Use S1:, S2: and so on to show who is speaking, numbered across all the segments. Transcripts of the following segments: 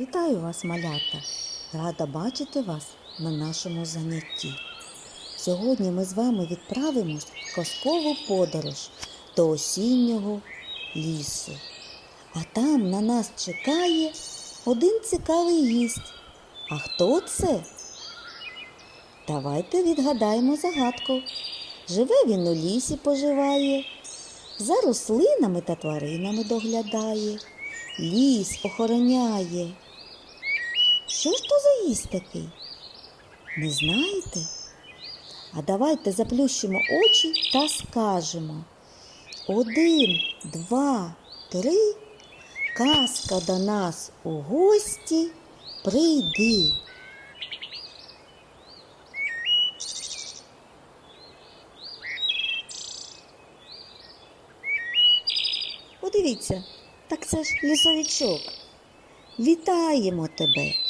S1: Вітаю вас, малята! Рада бачити вас на нашому занятті. Сьогодні ми з вами відправимось в казкову подорож до осіннього лісу. А там на нас чекає один цікавий гість. А хто це? Давайте відгадаємо загадку. Живе він у лісі, поживає, за рослинами та тваринами доглядає, ліс охороняє. Що ж то за гість такий? Не знаєте? А давайте заплющимо очі та скажемо. Один, два, три. Казка до нас у гості прийди. Подивіться, так це ж лісовичок. Вітаємо тебе.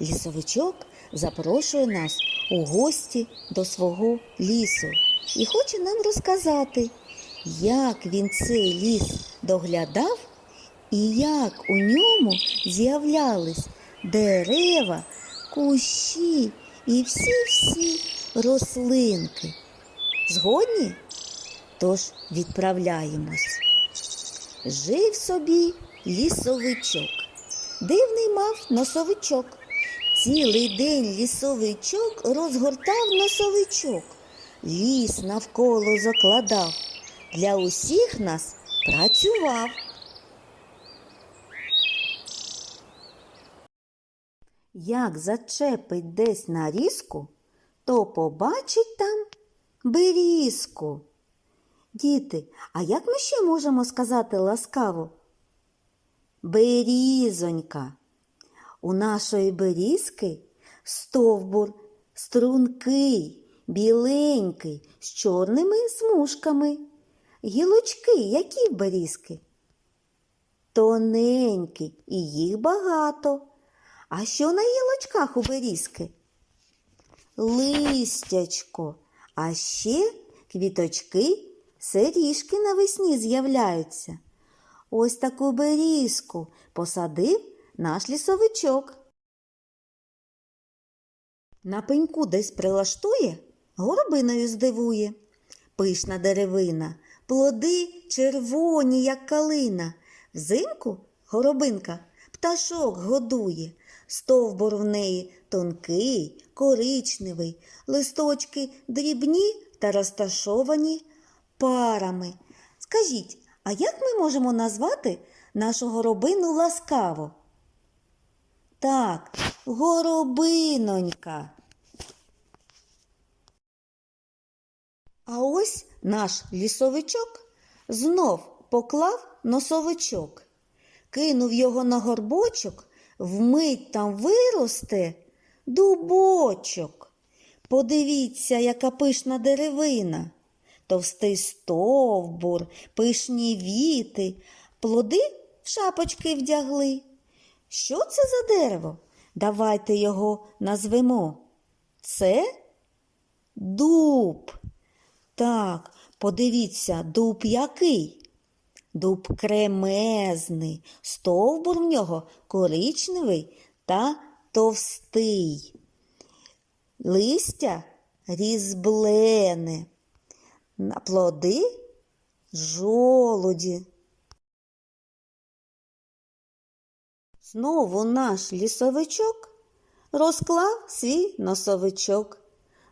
S1: Лісовичок запрошує нас у гості до свого лісу і хоче нам розказати, як він цей ліс доглядав і як у ньому з'являлись дерева, кущі і всі-всі рослинки. Згодні? Тож відправляємось. Жив собі лісовичок. Дивний мав носовичок. Цілий день лісовичок розгортав носовичок. Ліс навколо закладав. Для усіх нас працював. Як зачепить десь на різку, то побачить там берізку. Діти, а як ми ще можемо сказати ласкаво? Берізонька. У нашої берізки стовбур стрункий, біленький, з чорними смужками. Гілочки, які берізки? Тоненькі, і їх багато. А що на гілочках у берізки? Листячко, а ще квіточки, серіжки навесні з'являються. Ось таку берізку посадив наш лісовичок. На пеньку десь прилаштує, горобиною здивує. Пишна деревина, плоди червоні, як калина. Взимку горобинка пташок годує. Стовбур в неї тонкий, коричневий, листочки дрібні та розташовані парами. Скажіть, а як ми можемо назвати нашу горобину ласкаво? Так, горобинонька. А ось наш лісовичок знов поклав носовичок, кинув його на горбочок, вмить там виросте дубочок. Подивіться, яка пишна деревина, товстий стовбур, пишні віти, плоди в шапочки вдягли. Що це за дерево? Давайте його назвемо. Це дуб. Так, подивіться, дуб який? Дуб кремезний, стовбур в нього коричневий та товстий. Листя різблене, плоди жолуді. Знову наш лісовичок розклав свій носовичок,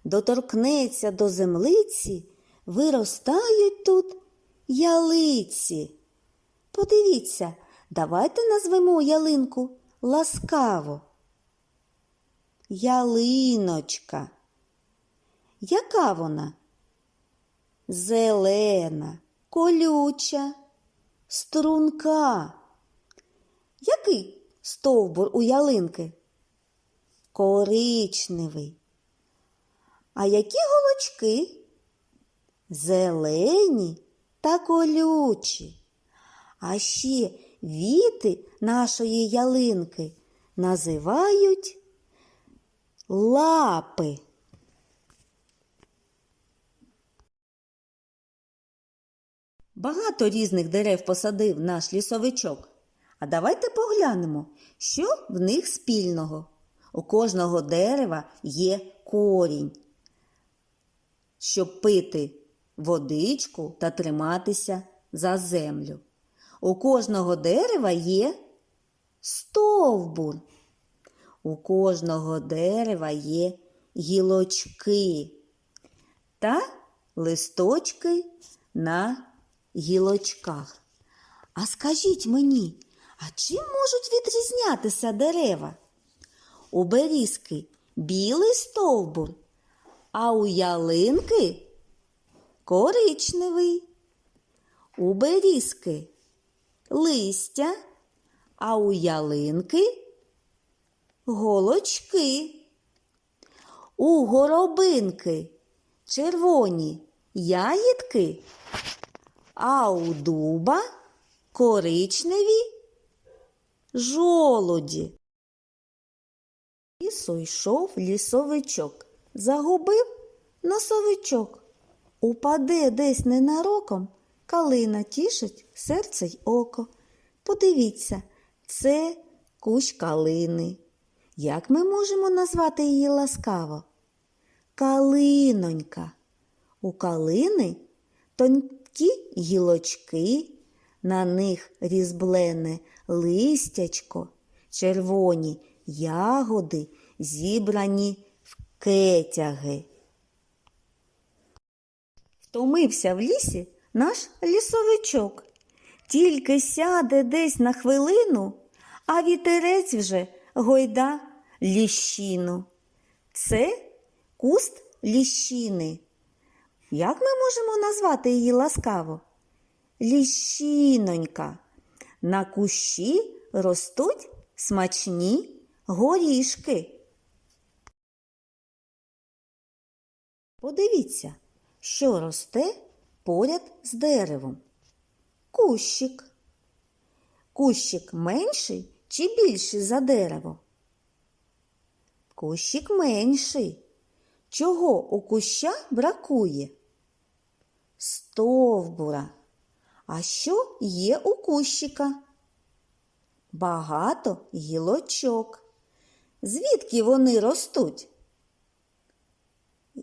S1: доторкнеться до землиці, виростають тут ялиці. Подивіться, давайте назвемо ялинку ласкаво. Ялиночка. Яка вона? Зелена, колюча, струнка. Який стовбур у ялинки? Коричневий. А які голочки? Зелені та колючі. А ще віти нашої ялинки називають лапи. Багато різних дерев посадив наш лісовичок. А давайте поглянемо, що в них спільного. У кожного дерева є корінь, щоб пити водичку та триматися за землю. У кожного дерева є стовбур. У кожного дерева є гілочки та листочки на гілочках. А скажіть мені, а чим можуть відрізнятися дерева? У берізки білий стовбур, а у ялинки коричневий. У берізки листя, а у ялинки голочки. У горобинки червоні ягідки, а у дуба коричневі жолуді. Лісу йшов лісовичок, загубив носовичок. Упаде десь ненароком, калина тішить серце й око. Подивіться, це кущ калини. Як ми можемо назвати її ласкаво? Калинонька. У калини тонкі гілочки, на них різблене листячко, червоні ягоди, зібрані в кетяги. Втомився в лісі наш лісовичок. Тільки сяде десь на хвилину, а вітерець вже гойда ліщину. Це куст ліщини. Як ми можемо назвати її ласкаво? Ліщинонька. На кущі ростуть смачні горішки. Подивіться, що росте поряд з деревом. Кущик. Кущик менший чи більший за дерево? Кущик менший. Чого у куща бракує? Стовбура. А що є у кущика? Багато гілочок. Звідки вони ростуть?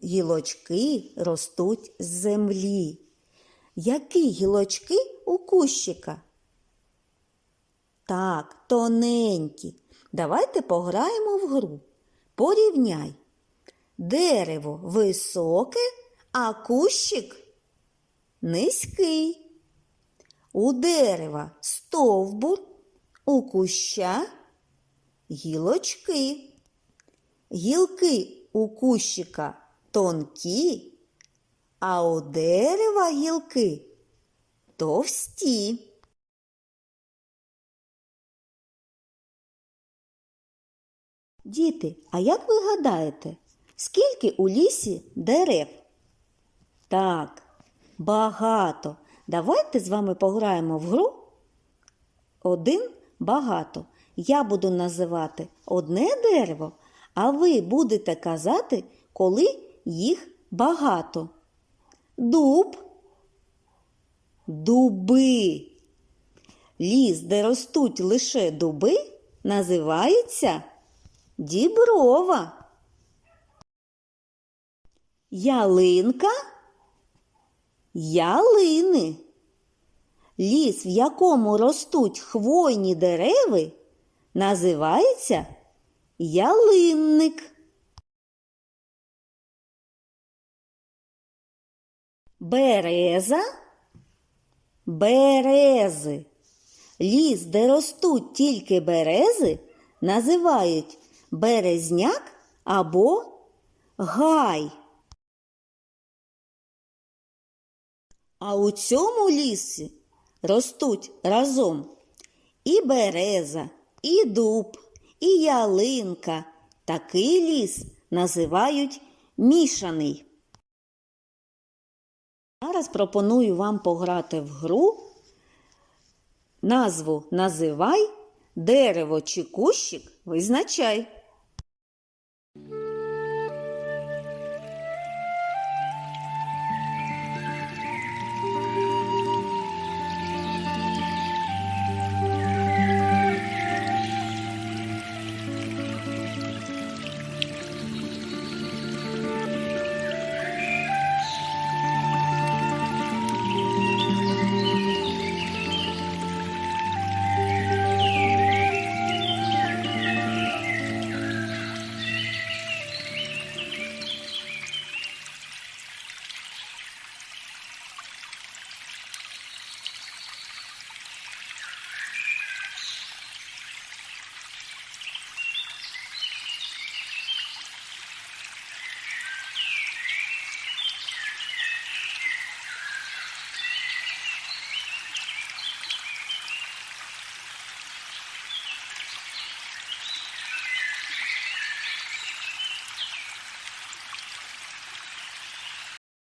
S1: Гілочки ростуть з землі. Які гілочки у кущика? Так, тоненькі. Давайте пограємо в гру. Порівняй. Дерево високе, а кущик низький. У дерева стовбур, у куща гілочки. Гілки у кущика тонкі, а у дерева гілки товсті. Діти, а як ви гадаєте, скільки у лісі дерев? Так, багато. Давайте з вами пограємо в гру. Один багато. Я буду називати одне дерево, а ви будете казати, коли їх багато. Дуб, дуби. Ліс, де ростуть лише дуби, називається діброва. Ялинка ялини. Ліс, в якому ростуть хвойні дереви, називається ялинник. Береза берези. Ліс, де ростуть тільки берези, називають березняк або гай. А у цьому лісі ростуть разом і береза, і дуб, і ялинка. Такий ліс називають мішаний. Зараз пропоную вам пограти в гру. Назву називай, дерево чи кущик визначай.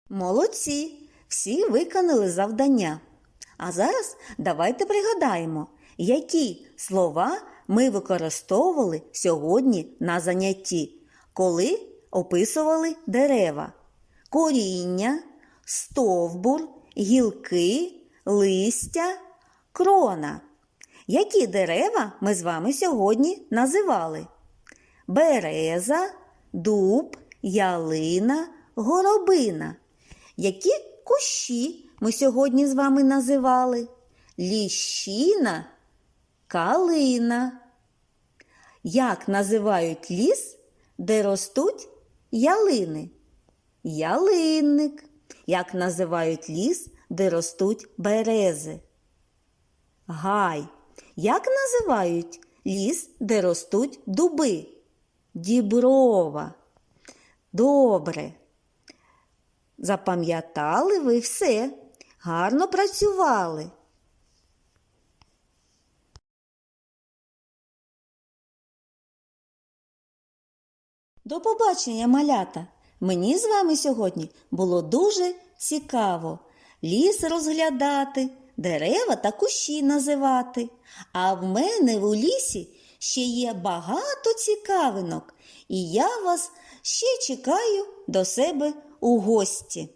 S1: Молодці! Всі виконали завдання. А зараз давайте пригадаємо, які слова ми використовували сьогодні на занятті, коли описували дерева: коріння, стовбур, гілки, листя, крона. Які дерева ми з вами сьогодні називали? Береза, дуб, ялина, горобина. Які кущі ми сьогодні з вами називали? Ліщина, калина. Як називають ліс, де ростуть ялини? Ялинник. Як називають ліс, де ростуть берези? Гай. Як називають ліс, де ростуть дуби? Діброва. Добре. Запам'ятали ви все. Гарно працювали. До побачення, малята! Мені з вами сьогодні було дуже цікаво ліс розглядати, дерева та кущі називати. А в мене у лісі ще є багато цікавинок, і я вас ще чекаю до себе у гості.